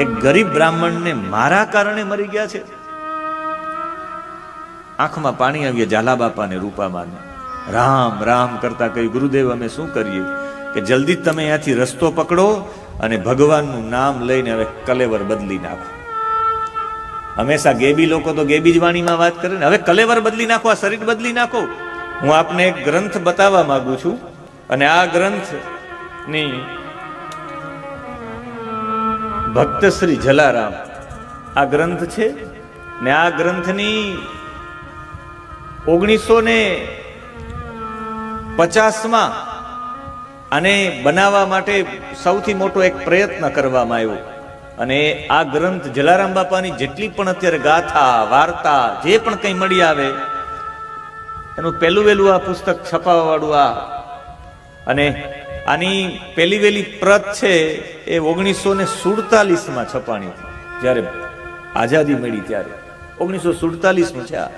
એક ગરીબ બ્રાહ્મણને મારા કારણે મરી ગયા છે. આંખમાં પાણી આવ્યા, ઝાલા બાપાને રૂપામાને રામ રામ કરતા કહ્યું, ગુરુદેવ, અમે શું કરીએ? કે જલ્દી તમે અહીંયાથી રસ્તો પકડો અને ભગવાનનું નામ લઈને હવે કલેવર બદલી નાખો. હંમેશા ગેબી લોકો તો ગેબી જ વાણીમાં વાત કરે ને. હવે કલેવર બદલી નાખો, આ શરીર બદલી નાખો. હું આપને એક ગ્રંથ બતાવવા માંગુ છું અને આ ગ્રંથની ભક્ત શ્રી જલારામ. આ ગ્રંથ છે ને આ ગ્રંથની ઓગણીસો ને પચાસમાં આને બનાવવા માટે સૌથી મોટો એક પ્રયત્ન કરવામાં આવ્યો. અને આ ગ્રંથ જલારામ બાપાની જેટલી પણ અત્યારે ગાથા, વાર્તા, જે પણ કંઈ મળી આવે, એનું પહેલું વહેલું આ પુસ્તક છપાવવાળું આ. અને આની પહેલી વહેલી પ્રત છે એ ઓગણીસો ને સુડતાલીસમાં છપાણી જ્યારે આઝાદી મળી ત્યારે. ઓગણીસો સુડતાલીસમાં છે આ.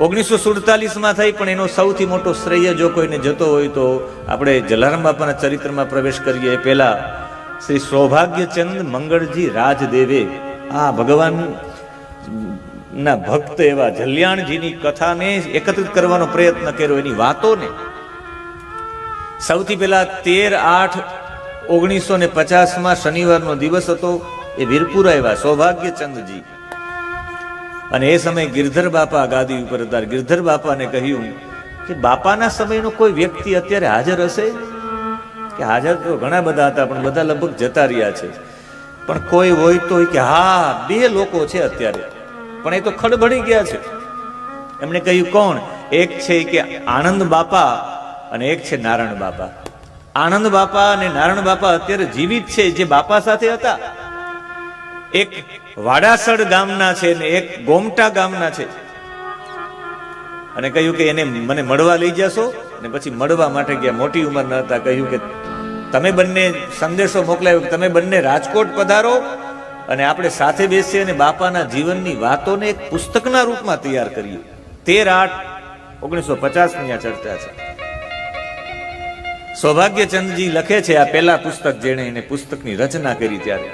ઓગણીસો સુડતાલીસમાં થઈ, પણ એનો સૌથી મોટો શ્રેય જો કોઈને જતો હોય તો આપણે જલારામ બાપાના ચરિત્રમાં પ્રવેશ કરીએ. એ પહેલા શ્રી સૌભાગ્યચંદ મંગળજી રાજદેવે આ ભગવાન ના ભક્ત એવા જલ્યાણજીની કથાને એકત્રિત કરવાનો પ્રયત્ન કર્યો. એની વાતોને સૌથી પહેલા તેર આઠ ઓગણીસો ને પચાસમાં શનિવારનો દિવસ હતો. એ વીરપુર આવ્યા, સૌભાગ્યચંદજી. અને એ સમયે ગિરધર બાપા ગાદી ઉપર હતા. ગિરધર બાપાને કહ્યું કે, બાપાના સમયનો કોઈ વ્યક્તિ અત્યારે હાજર હશે? કે, હાજર તો ઘણા બધા હતા, પણ બધા લગભગ જતા રહ્યા છે. પણ કોઈ હોય તો કે, હા, બે લોકો છે અત્યારે. પણ એ તો ખડબડી ગયા છે. એમણે કહ્યું, કોણ? એક છે કે, આનંદ બાપા. અને એક છે નારાયણ બાપા. આનંદ બાપા અને નારાયણ બાપા અત્યારે જીવિત છે, જે બાપા સાથે હતા. એક વાડાસડ ગામના છે ને એક ગોમટા ગામના છે. અને કહ્યું કે એને મને મળવા લઈ જશો? અને પછી મળવા માટે ગયા. મોટી ઉંમરના હતા. કહ્યું કે તમે બંને સંદેશો મોકલાયો કે તમે બંને રાજકોટ પધારો અને આપણે સાથે બેસીએ અને બાપાના જીવનની વાતોને એક પુસ્તકના રૂપમાં તૈયાર કરીએ. તેર આઠ ઓગણીસો પચાસની આ ચર્ચા છે. સૌભાગ્યચંદજી લખે છે આ પહેલા પુસ્તક જેણે એને પુસ્તકની રચના કરી ત્યારે,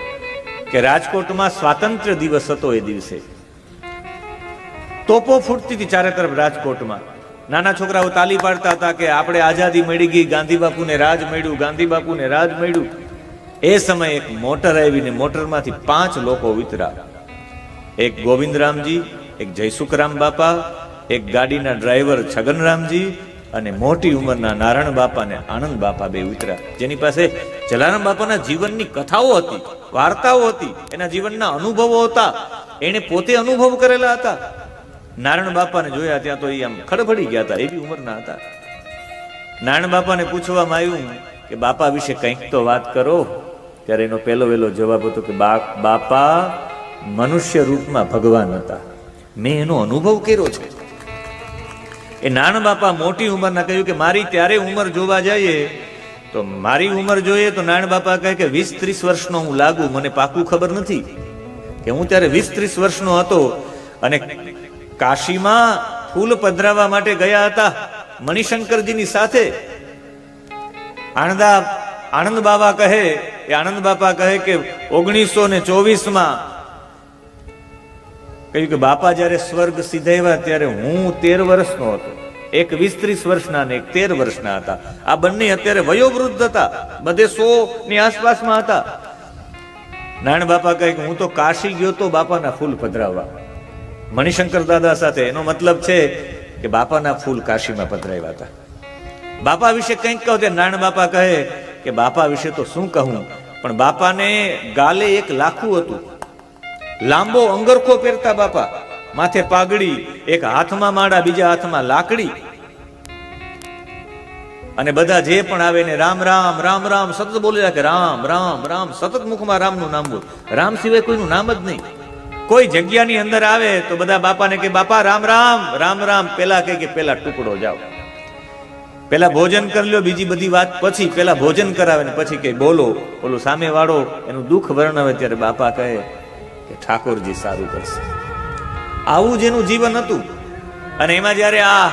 કે રાજકોટમાં સ્વાતંત્ર્ય દિવસ હતો એ દિવસે. તોપો ફૂટતી હતી ચારે તરફ રાજકોટમાં. નાના છોકરાઓ તાલી પાડતા હતા કે આપણે આઝાદી મળી ગઈ, ગાંધી બાપુને રાજ મળ્યું, ગાંધી બાપુને રાજ મળ્યું. એ સમયે એક મોટર આવીને મોટરમાંથી પાંચ લોકો વિતરા. એક ગોવિંદરામજી, એક જયસુખરામ બાપા, એક ગાડીના ડ્રાઈવર છગનરામજી અને મોટી ઉંમરના નારાયણ બાપા અને આનંદ બાપા બે ઉતર્યા. જેની પાસે જલારામ બાપાના જીવનની કથાઓ હતી, વાર્તાઓ હતી, એના જીવનના અનુભવો હતા એને પોતે અનુભવ કરેલા હતા. નારાયણ બાપાને જોયા ત્યાં તો એ આમ ખડભડી ગયા હતા, એવી ઉંમરના હતા. નારાયણ બાપાને પૂછવામાં આવ્યું કે, બાપા વિશે કંઈક તો વાત કરો. ત્યારે એનો પહેલો વહેલો જવાબ હતો કે બાપા મનુષ્ય રૂપમાં ભગવાન હતા. મેં એનો અનુભવ કર્યો છે. એ નાના બાપા મોટી ઉંમરના કહ્યું કે મારી ત્યારે ઉંમર જોવા જઈએ, તો મારી ઉંમર જોઈએ તો નાના બાપા કહે કે વીસ ત્રીસ વર્ષનો હું લાગુ, મને પાકું ખબર નથી. કે હું ત્યારે વીસ ત્રીસ વર્ષનો હતો અને કાશીમાં ફૂલ પધરાવવા માટે ગયા હતા મણિશંકરજીની સાથે. આણંદા આનંદ બાબા કહે, એ આનંદ બાપા કહે કે ઓગણીસો ને ચોવીસમાં કહ્યું કે બાપા જ્યારે સ્વર્ગ સીધાવ્યા ત્યારે હું તેર વર્ષનો હતો. એક વીસ ત્રીસ વર્ષના ને એક તેર વર્ષના હતા. આ બંને અત્યારે વયોવૃદ્ધ હતા. બધે સો ની આસપાસમાં હતા. નારાયણ બાપા કહે કે હું તો કાશી ગયો તો બાપાના ફૂલ પધરાવવા. મણિશંકર દાદા સાથે એનો મતલબ છે કે બાપાના ફૂલ કાશીમાં પધરાવ્યા હતા. બાપા વિશે કંઈક કહો તે નારાયણ બાપા કહે કે બાપા વિશે તો શું કહું? પણ બાપાને ગાલે એક લાખું હતું. લાંબો અંગરખો પહેરતા બાપા. માથે પાઘડી, એક હાથમાં માળા, બીજા હાથમાં લાકડી. અને બધા જે પણ આવે ને રામ રામ રામ રામ, સતત બોલી રાખે, રામ રામ રામ, સતત મુખમાં રામનું નામ બોલ. રામ સિવાય કોઈનું નામ જ નહીં. કોઈ જગ્યાની અંદર આવે તો બધા બાપાને કે, બાપા, રામ રામ રામ રામ. પેલા કહે કે, પેલા ટુકડો જાઓ. પેલા ભોજન કરી લ્યો, બીજી બધી વાત પછી પેલા ભોજન કરાવે ને પછી કે, બોલો. બોલો સામે વાળો એનું દુઃખ વર્ણવે ત્યારે બાપા કહે કે ઠાકોરજી સારું કરશે. આવું જેનું જીવન હતું. અને એમાં જ્યારે આ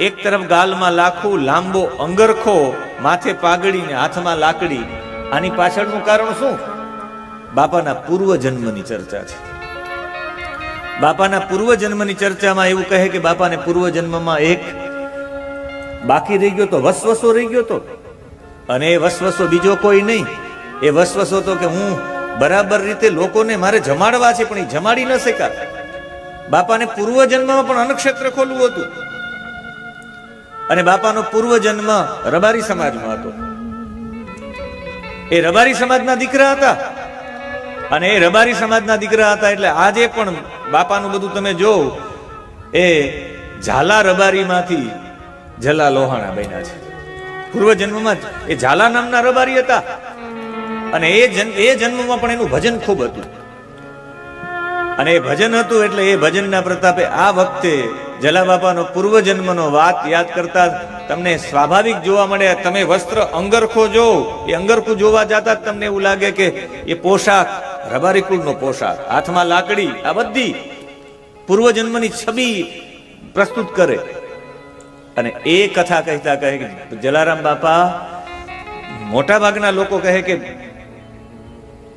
એક તરફ ગાલમાં લાખું લાંબો અંગરખો માથે પાઘડી ને હાથમાં લાકડી, આની પાછળનું કારણ શું? બાપાના પૂર્વ જન્મની ચર્ચા છે. બાપાના પૂર્વ જન્મની ચર્ચામાં એવું કહે કે બાપાને પૂર્વ જન્મમાં એક બાકી રહી ગયો તો વસવસો રહી ગયો તો. અને એ વસવસો બીજો કોઈ નહીં. એ વસવસો તો કે હું બરાબર રીતે લોકોને મારે જમાડવા છે, પણ એ જમાડી ન શકા બાપાને પૂર્વ જન્મમાં પણ અનક્ષેત્ર ખોલવું હતું. અને બાપાનો પૂર્વ જન્મ રબારી સમાજમાં હતો. એ રબારી સમાજના દીકરા હતા. અને એ રબારી સમાજના દીકરા હતા એટલે આજે પણ બાપાનું બધું તમે જો એ ઝાલા રબારીમાંથી જલા લોહાણા બન્યા છે. પૂર્વ જન્મમાં એ ઝાલા નામના રબારી હતા. અને એ જન્મ એ જન્મમાં પણ એનું ભજન ખૂબ હતું. અને એ ભજન હતું એટલે એ ભજનના પ્રતાપે આ વખતે જલાબાપાનો પૂર્વ જન્મનો વાત યાદ કરતા તમને સ્વાભાવિક જોવા મળે, તમે વસ્ત્ર અંગરખો જો, એ અંગરખું જોવા જતા તમને એવું લાગે કે એ પોશાક, રબારી કુળનો પોશાક, હાથમાં લાકડી, આ બધી પૂર્વ જન્મની છબી પ્રસ્તુત કરે. અને એ કથા કહેતા કહે કે, જલારામ બાપા મોટા ભાગના લોકો કહે કે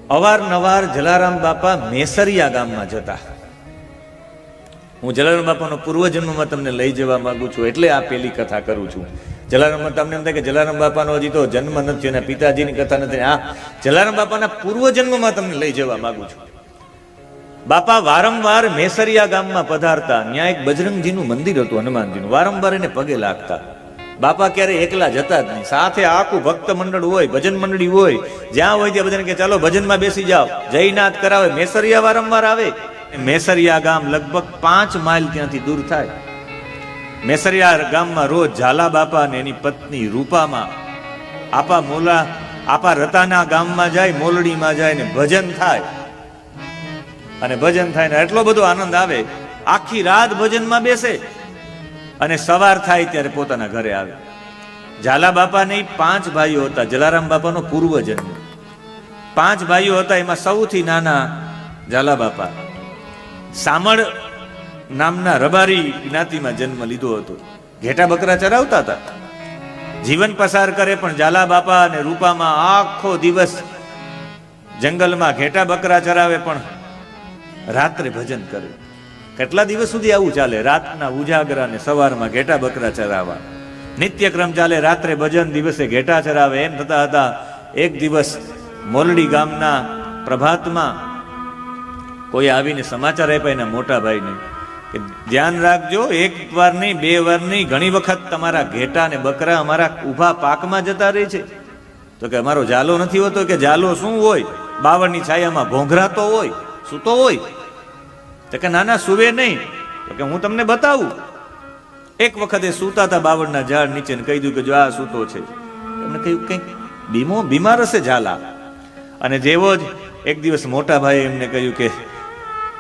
અવારનવાર જલારામ બાપા મેસરિયા ગામમાં જતા. હું જલારામ બાપાનો પૂર્વજન્મમાં તમને લઈ જવા માંગુ છું, એટલે આ પેલી કથા કરું છું. જલારામ તમને એમ થાય કે જલારામ બાપાનો હજી તો જન્મ નથી અને પિતાજીની કથા નથી આ જલારામ બાપાના પૂર્વજન્મમાં તમને લઈ જવા માંગુ છું. બાપા વારંવાર મેસરિયા ગામમાં પધારતા ત્યાં એક બજરંગજીનું મંદિર હતું હનુમાનજીનું. વારંવાર એને પગે લાગતા. બાપા ક્યારે એકલા જતા જ નહીં. સાથે આખું ભક્ત મંડળ હોય, ભજન મંડળી હોય, જ્યાં હોય ત્યાં બધાને કે ચાલો ભજનમાં બેસી જાઓ. જયનાથ કરાવે, મેસરિયા વારંવાર આવે. મેસરિયા ગામ લગભગ પાંચ માઇલ ત્યાંથી દૂર થાય. મેસરિયા ગામમાં રોજ ઝાલા બાપા અને એની પત્ની રૂપામાં. આપા મોલા, આપા રતાના ગામમાં જાય, મોલડીમાં જાય ને ભજન થાય. અને ભજન થાય ને એટલો બધો આનંદ આવે. આખી રાત ભજનમાં બેસે. અને સવાર થાય ત્યારે પોતાના ઘરે આવે. ઝાલા બાપા નહીં, પાંચ ભાઈઓ હતા. જલારામ બાપાનો પૂર્વ જન્મ. પાંચ ભાઈઓ હતા, એમાં સૌથી નાના ઝાલા બાપા. સામળ નામના રબારી જ્ઞાતિમાં જન્મ લીધો હતો. ઘેટા બકરા ચરાવતા હતા. જીવન પસાર કરે પણ ઝાલા બાપા અને રૂપામાં આખો દિવસ જંગલમાં ઘેટા બકરા ચરાવે પણ રાત્રે ભજન કરે. કેટલા દિવસ સુધી આવું ચાલે? રાતના ઉજાગરા ને સવારમાં ઘેટા બકરા ચરાવવા નિત્યક્રમ ચાલે, રાત્રે ભજન દિવસે ઘેટા ચરાવે. એમ થતા હતા એક દિવસ મોરડી ગામના પ્રભાતમાં કોઈ આવીને સમાચાર આપ્યા એના મોટા ભાઈને કે ધ્યાન રાખજો, એક વાર નહીં, બે વાર નહીં, ઘણી વખત તમારા ઘેટા ને બકરા અમારા ઊભા પાકમાં જતા રહે છે. તો કે અમારો જાલો નથી હોતો કે જાલો શું હોય? બાવળની છાયામાં ઘોંઘરાતો હોય, સૂતો હોય તો કે નાના સુવે નહીં. તો કે હું તમને બતાવું. એક વખતે સૂતા હતા બાવળના ઝાડ નીચે કહી દઉં કે જો આ સૂતો છે. એમને કહ્યું, કંઈક બીમો, બીમાર હશે ઝાલા. અને જેવો જ એક દિવસ મોટા ભાઈએ એમને કહ્યું કે,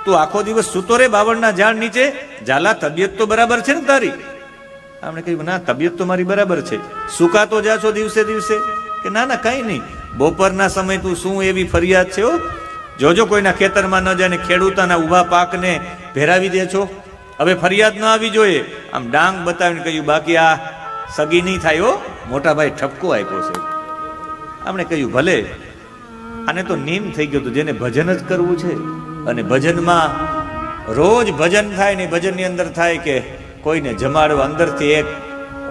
તું આખો દિવસ સૂતો રે બાવળના ઝાડ નીચે? ઝાલા, તબિયત તો બરાબર છે ને તારી? આપણે કહ્યું, ના, તબિયત તો મારી બરાબર છે. સુકાતો જા છો દિવસે દિવસે. કે, ના ના, કઈ નહીં. બપોરના સમય તું શું એવી ફરિયાદ છે જોજો કોઈના ખેતરમાં ન જાય ને ખેડૂતાના ઊભા પાકને ભેરાવી દે છો. હવે ફરિયાદ ન આવી જોઈએ. આમ ડાંગ બતાવીને કહ્યું, બાકી આ સગી નહીં થાય હો. મોટા ભાઈ ઠપકો આપ્યો છે. આપણે કહ્યું, ભલે, આને તો નીમ થઈ ગયું હતું, જેને ભજન જ કરવું છે. અને ભજનમાં રોજ ભજન થાય ને ભજનની અંદર થાય કે કોઈને જમાડવા અંદરથી એક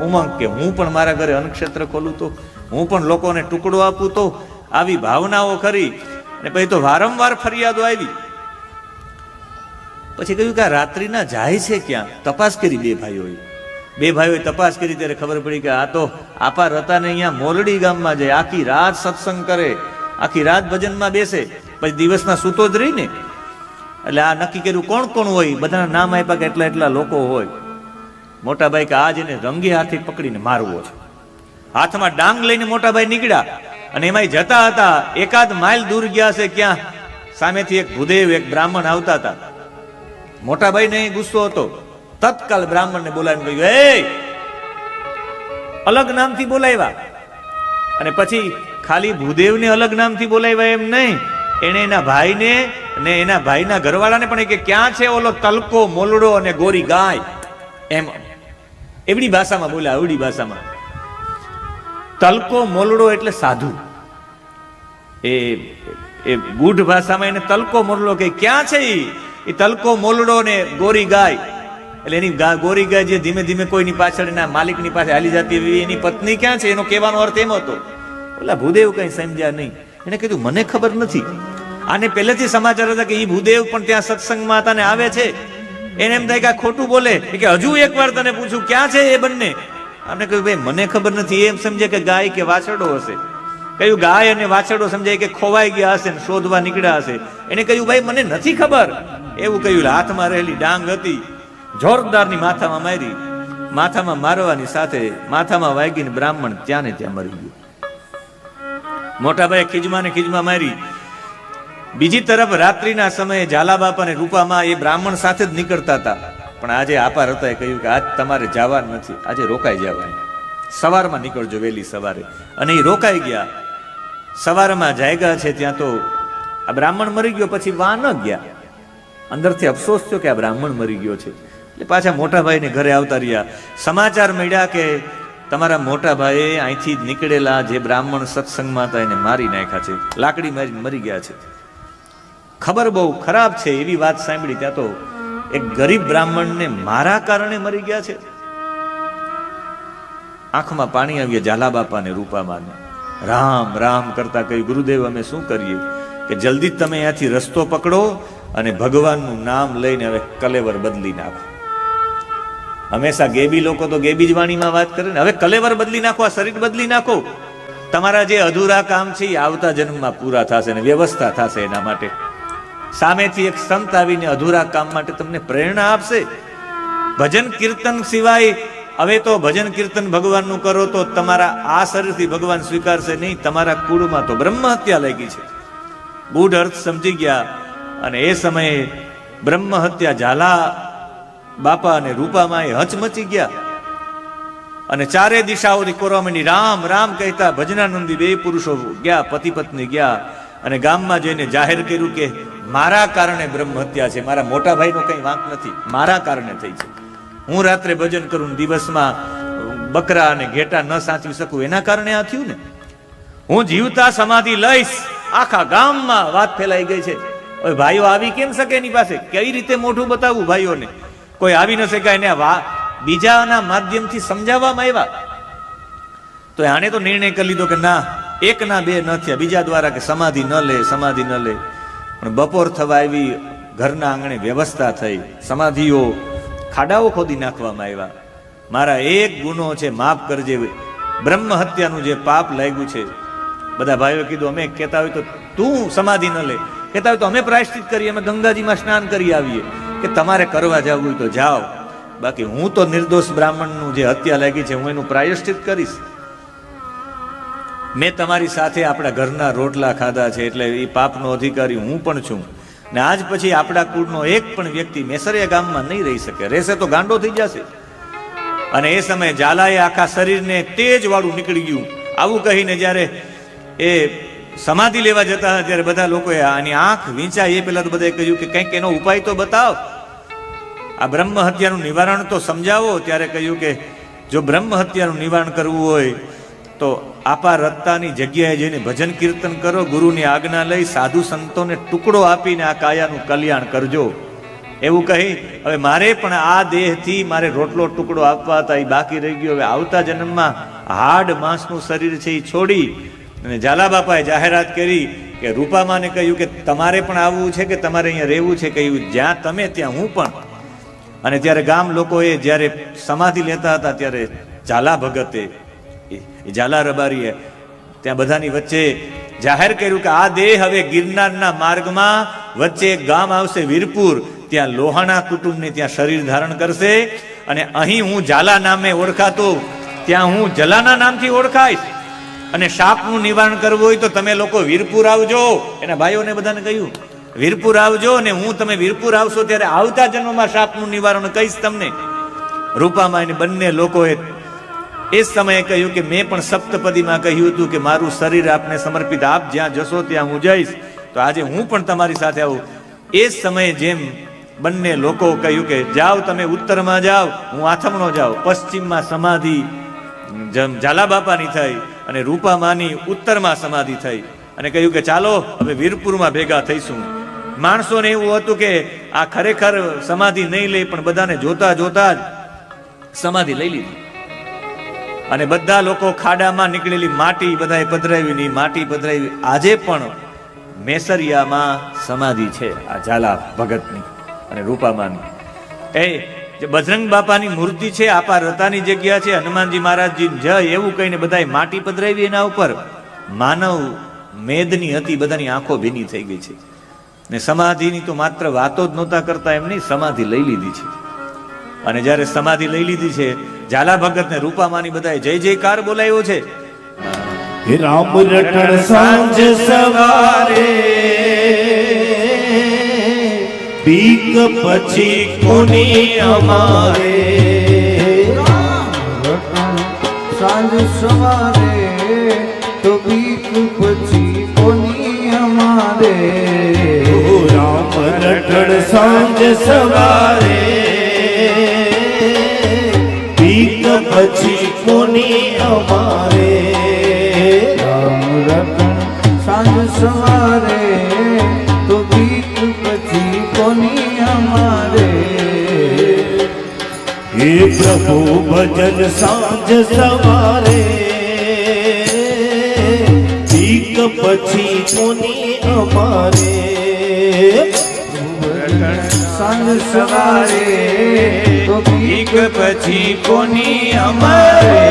ઉમંગ કે, હું પણ મારા ઘરે અનક્ષેત્ર ખોલું તો, હું પણ લોકોને ટુકડો આપું તો. આવી ભાવનાઓ ખરી. અને પછી તો વારંવાર ફરિયાદો આવી. પછી કહ્યું કે આ રાત્રિના જાય છે ક્યાં? તપાસ કરી બે ભાઈઓએ. બે ભાઈઓએ તપાસ કરી ત્યારે ખબર પડી કે આ તો આપા રતાને અહીંયા મોરડી ગામમાં જાય. આખી રાત સત્સંગ કરે. આખી રાત ભજનમાં બેસે. પછી દિવસના સૂતો જ રહી ને એટલે આ નક્કી કર્યું કોણ કોણ હોય? બધાના નામ આપ્યા કે એટલા એટલા લોકો હોય. મોટા ભાઈ કે આજ એને રંગે હાથે પકડીને મારવો છે. હાથમાં ડાંગ લઈને મોટા ભાઈ નીકળ્યા. અને એમાં જતા હતા. એકાદ માઇલ દૂર ગયા છે ક્યાં? સામેથી એક ભૂદેવ, એક બ્રાહ્મણ આવતા હતા. મોટાભાઈ ને ગુસ્સો હતો. તત્કાલ બ્રાહ્મણને બોલાવીને કહ્યું, એ! અલગ નામથી બોલાવ્યા. અને પછી ખાલી ભૂદેવને અલગ નામથી બોલાવ્યા એમ નહીં. એને એના ભાઈને ને એના ભાઈના ઘરવાળાને પણ કે, ક્યાં છે ઓલો તલકો, મોલડો અને ગોરી ગાય? એમ એવડી ભાષામાં બોલ્યા એવડી ભાષામાં. તલકો મોલડો એટલે સાધુ. એ એ ગૂઢ ભાષામાં એને તલકો મોરલો કે ક્યાં છે એ તલકો મોલડો ને ગોરી ગાય. એટલે એની ગોરી ગાય જે ધીમે ધીમે કોઈની પાછળ એના માલિકની પાસે હાલી જતી એવી એની પત્ની ક્યાં છે? એનો કહેવાનો અર્થ એમ હતો. ઓલા ભૂદેવ કઈ સમજ્યા નહીં. એને કીધું, મને ખબર નથી. આને પહેલેથી સમાચાર હતા કે એ ભૂદેવ પણ ત્યાં સત્સંગમાં હતા ને આવે છે. એને એમ થાય કે ખોટું બોલે. કે, હજુ એકવાર તને પૂછું, ક્યાં છે એ બંને? આમને કહ્યું, ભાઈ, મને ખબર નથી. એમ સમજે કે ગાય કે વાછરડો હશે. કહ્યું, ગાય અને વાછરડો સમજાય કે ખોવાઈ ગયા હશે ને શોધવા નીકળ્યા હશે. એને કહ્યું, ભાઈ, મને નથી ખબર. એવું કહ્યું હાથમાં રહેલી ડાંગ હતી, જોરદારની માથામાં મારી, માથામાં મારવાની સાથે માથામાં વાગીને બ્રાહ્મણ ત્યાં ને ત્યાં મરી ગયું. મોટા ભાઈ ખીજમાં ને ખીજમાં મારી. બીજી તરફ રાત્રિના સમયે ઝાલાબાપા અને રૂપામાં એ બ્રાહ્મણ સાથે જ નીકળતા હતા. પણ આજે આપાર હતા કહ્યું કે આજ તમારે જવાનું નથી. આજે રોકાઈ જવાય સવારમાં નીકળજો વહેલી સવારે. અને એ રોકાઈ ગયા. સવારમાં જાયગા છે ત્યાં તો આ બ્રાહ્મણ મરી ગયો, પછી વા ન ગયા. અંદરથી અફસોસ થયો કે આ બ્રાહ્મણ મરી ગયો છે. એટલે પાછા મોટાભાઈને ઘરે આવતા રહ્યા. સમાચાર મળ્યા કે તમારા મોટા ભાઈએ અહીંથી જ નીકળેલા જે બ્રાહ્મણ સત્સંગમાં હતા એને મારી નાખ્યા છે. લાકડી મારી મરી ગયા છે. ખબર બહુ ખરાબ છે એવી વાત સાંભળી. ત્યાં તો એક ગરીબ બ્રાહ્મણને મારા કારણે મરી ગયા છે. આંખમાં પાણી આવ્યા, ઝાલા બાપાને રૂપામાને. રામ રામ કરતા કહ્યું, ગુરુદેવ, અમે શું કરીએ? કે જલ્દી તમે અહીંયાથી રસ્તો પકડો અને ભગવાનનું નામ લઈને હવે કલેવર બદલી નાખો. હંમેશા ગેબી લોકો તો ગેબી જ વાણીમાં વાત કરે ને, હવે કલેવર બદલી નાખો, આ શરીર બદલી નાખો. તમારા જે અધૂરા કામ છે, એ આવતા જન્મમાં પૂરા થશે ને વ્યવસ્થા થશે એના માટે. સામેથી એક સંત આવીને અધૂરા કામ માટે તમને પ્રેરણા આપશે. ભજન કીર્તન સિવાય હવે તો ભજન કીર્તન ભગવાનનું કરો તો તમારા આ શરીરથી ભગવાન સ્વીકારશે નહીં, તમારા કુળમાં તો બ્રહ્મ હત્યા લાગી છે. બુઢ અર્થ સમજી ગયા અને એ સમયે બ્રહ્મ હત્યા ઝાલા બાપા અને રૂપામાં એ હચમચી ગયા. અને ચારે દિશાઓથી કોરવા માંડી રામ રામ કહેતા ભજનાનંદી બે પુરુષો ગયા, પતિ પત્ની ગયા અને ગામમાં જઈને જાહેર કર્યું કે મારા કારણે બ્રહ્મ હત્યા છે. મારા મોટા ભાઈનો કઈ વાંક નથી. મારા કારણે થઈ છે. હું રાત્રે ભજન કરું દિવસમાં બકરા અને ઘેટા ન સાચવી શકું, એના કારણે આ થયું ને? હું જીવતા સમાધિ લઈશ. આખા ગામમાં વાત ફેલાઈ ગઈ છે. હવે ભાઈઓ આવી કેમ શકે એની પાસે? કઈ રીતે મોઢું બતાવવું ભાઈઓને? કોઈ આવી ન શકાય ને વા, બીજાના માધ્યમથી સમજાવવામાં આવ્યા. તો આને તો નિર્ણય કરી લીધો કે ના, એક ના બે ન થયા. બીજા દ્વારા કે સમાધિ ન લે, સમાધિ ન લે. પણ બપોર થવા આવી ઘરના આંગણે વ્યવસ્થા થઈ. સમાધિઓ ખાડાઓ ખોદી નાખવામાં આવ્યા. મારા એક ગુનો છે, માફ કરજે. બ્રહ્મ હત્યાનું જે પાપ લાગ્યું છે. બધા ભાઈઓ કીધું, અમે કહેતા હોય તો તું સમાધિ ન લે. કહેતા હોય તો અમે પ્રાયશ્ચિત કરીએ, અમે ગંગાજીમાં સ્નાન કરી આવીએ. કે તમારે કરવા જવું હોય તો જાઓ. બાકી હું તો નિર્દોષ બ્રાહ્મણનું જે હત્યા લાગી છે, હું એનું પ્રાયશ્ચિત કરીશ. મેં તમારી સાથે આપણા ઘરના રોટલા ખાધા છે એટલે એ પાપનો અધિકારી હું પણ છું. ને આજ પછી આપણા કુળનો એક પણ વ્યક્તિ મેસરિયા ગામમાં નહીં રહી શકે. રહેશે તો ગાંડો થઈ જશે. અને એ સમયે ઝાલાએ આખા શરીરને તેજ વાળું નીકળી ગયું. આવું કહીને જ્યારે એ સમાધિ લેવા જતા હતા, ત્યારે બધા લોકોએ આની આંખ વીંચાય એ પહેલા તો બધાએ કહ્યું કે કંઈક એનો ઉપાય તો બતાવ. આ બ્રહ્મ હત્યાનું નિવારણ તો સમજાવો. ત્યારે કહ્યું કે જો બ્રહ્મ હત્યાનું નિવારણ કરવું હોય તો આપા રત્તાની જગ્યાએ જઈને ભજન કીર્તન કરો, ગુરુની આજ્ઞા લઈ સાધુ સંતોને ટુકડો આપીને આ કાયાનું કલ્યાણ કરજો. એવું કહી, હવે મારે પણ આ દેહથી મારે રોટલો ટુકડો આપવા હતા એ બાકી રહી ગયો. હવે આવતા જન્મમાં હાડ માંસનું શરીર છે એ છોડી. અને ઝાલા બાપાએ જાહેરાત કરી કે રૂપામાને કહ્યું કે, તમારે પણ આવવું છે કે તમારે અહીંયા રહેવું છે? કહ્યું, જ્યાં તમે, ત્યાં હું પણ. અને ત્યારે ગામ લોકોએ જ્યારે સમાધિ લેતા હતા, ત્યારે ઝાલા ભગતે ઝાલા રબારીએ ત્યાં બધાની વચ્ચે જાહેર કર્યું કે આ દેહ હવે ગિરનારના માર્ગમાં વચ્ચે એક ગામ આવશે વીરપુર. ત્યાં લોહાણા કુટુંબને ત્યાં શરીર ધારણ કરશે અને અહીં હું ઝાલા નામે ઓળખાતો ત્યાં હું જલાના નામથી ઓળખાઈશ. અને શાપનું નિવારણ કરવું હોય તો તમે લોકો વીરપુર આવજો. એના ભાઈઓને બધાને કહ્યું, વીરપુર આવજો અને હું તમે વીરપુર આવશો ત્યારે આવતા જન્મમાં શાપનું નિવારણ કહીશ તમને. રૂપામાં એને બંને લોકોએ એ સમયે કહ્યું કે મેં પણ સપ્તપદીમાં કહ્યું હતું કે મારું શરીર આપને સમર્પિત, આપ જ્યાં જશો ત્યાં હું જઈશ. તો આજે હું પણ તમારી સાથે આવું. એ સમયે જેમ બંને લોકો કહ્યું કે જાઓ તમે ઉત્તરમાં જાઓ, હું આથમણો જાઉં. પશ્ચિમમાં સમાધિ ઝાલાબાપાની થઈ અને રૂપામાની ઉત્તરમાં સમાધિ થઈ. અને કહ્યું કે ચાલો, હવે વીરપુરમાં ભેગા થઈશું. માણસોને એવું હતું કે આ ખરેખર સમાધિ નહીં લે, પણ બધાને જોતા જોતા જ સમાધિ લઈ લીધી. અને બધા લોકો ખાડામાં નીકળેલી માટી બધાએ પધરાવી ની માટી પધરાવી. આજે પણ મેસરિયામાં સમાધિ છે આ ઝાલા ભગતની અને રૂપામાની. એ, જે બજરંગ બાપાની મૂર્તિ છે આપા રતાની જગ્યા છે, હનુમાનજી મહારાજજી જય, એવું કહીને બધાએ માટી પધરાવી એના ઉપર. માનવ મેદની હતી, બધાની આંખો ભીની થઈ ગઈ છે. ને સમાધિની તો માત્ર વાતો જ નહોતા કરતા એમની સમાધિ લઈ લીધી છે. અને જ્યારે સમાધિ લઈ લીધી છે ઝાલા ભગત ને રૂપામાની બધાએ જય જયકાર બોલાવ્યો છે. રામ રટણ સાંજ સવારે બીક પછી કોની અમારે? સાંજ સવારે તો બીક પછી કોની અમારે? રામ રટણ સાંજ સવારે પછી કોની અમારે. રામ રતન સાંજ સવારે તો ગીત પછી કોની અમારે. હે પ્રભુ ભજન સાંજ સવારે. બીક પછી કોની અમારે. સાંજ સવારે એક પછી કોની અમારે?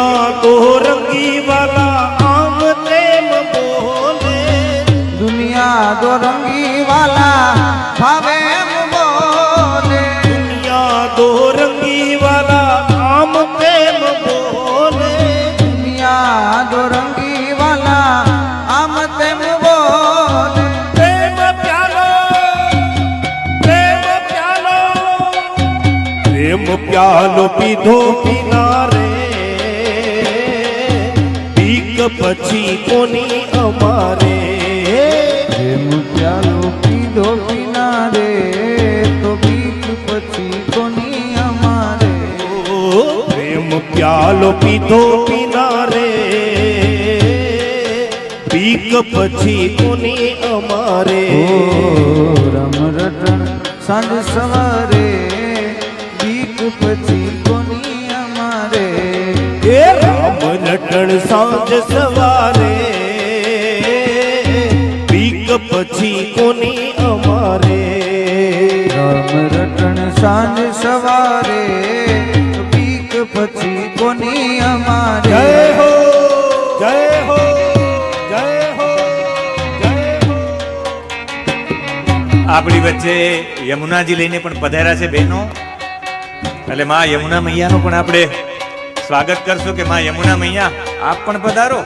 દુનિયા તો રંગી વાલા આમ પ્રેમ બોલે દુનિયા તો રંગી વાલા ભાવે બોલે દુનિયા તો રંગી વાલા આમ પ્રેમ બોલે દુનિયા તો રંગી વાલા આમ તેમ બોલે પ્રેમ પ્યાલો પ્રેમ પ્યાલો પ્રેમ પ્યાલો પીધો પીનાર બીક પછી કોની અમારે? જેમ પ્યાલો પીધો કિનારે તો બીક પછી કોની અમારે? પ્રેમ પ્યાલો પીધો કિનારે બીક પછી કોની અમારે? રમ રટણ સાંજ સવારે બીક પછી રામ સાંજ સવારે પીક પછી કોની અમારે? રામ રટણ સાંજ સવારે પીક પછી કોની અમારે? જય હો જય હો જય હો જય હો. આપણી વચ્ચે યમુનાજી લઈને પણ પધાર્યા છે બહેનો. એટલે માં યમુના મૈયાનો પણ આપણે સ્વાગત કરશું કે માં યમુના મૈયા આપ પણ પધારો.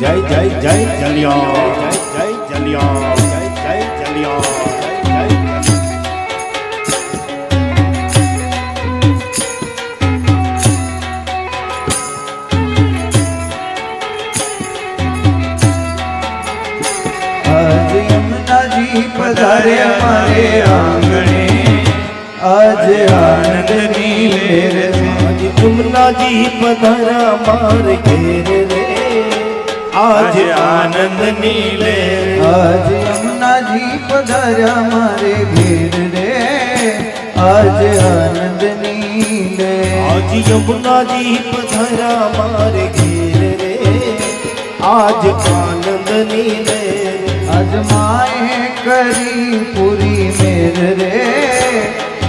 જય જય જય જલિયા. જય જય જલિયા. જય જય જલિયા. પધારે જય આજ યમુનાજી પધાર્યા મારે આંગણે આજ આનંદની લહેર છે આજ યમુનાજી પધારા માર ઘેર રે આજ આનંદની લહેર આજ યમુનાજી પધાર્યા મારે ઘેર રે આજ આનંદની લહેર આજ યમુનાજી પધારા માર ઘેર રે આજ આનંદની લહેર આજ માએ કરી પૂરી મેર રે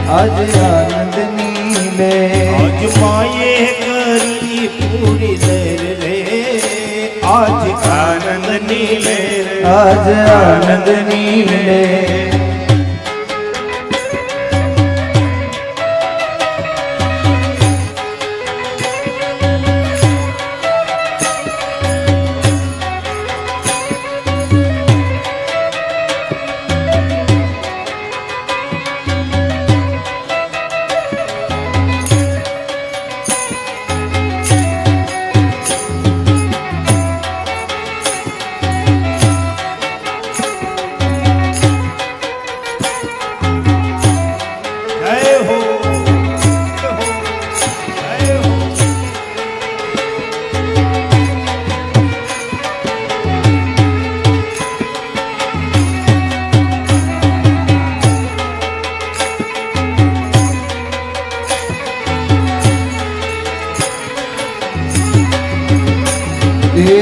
આજ આનંદની લે આજ માએ કરી પૂરી લહેર રે. આજ આનંદની લે આજ આનંદની લે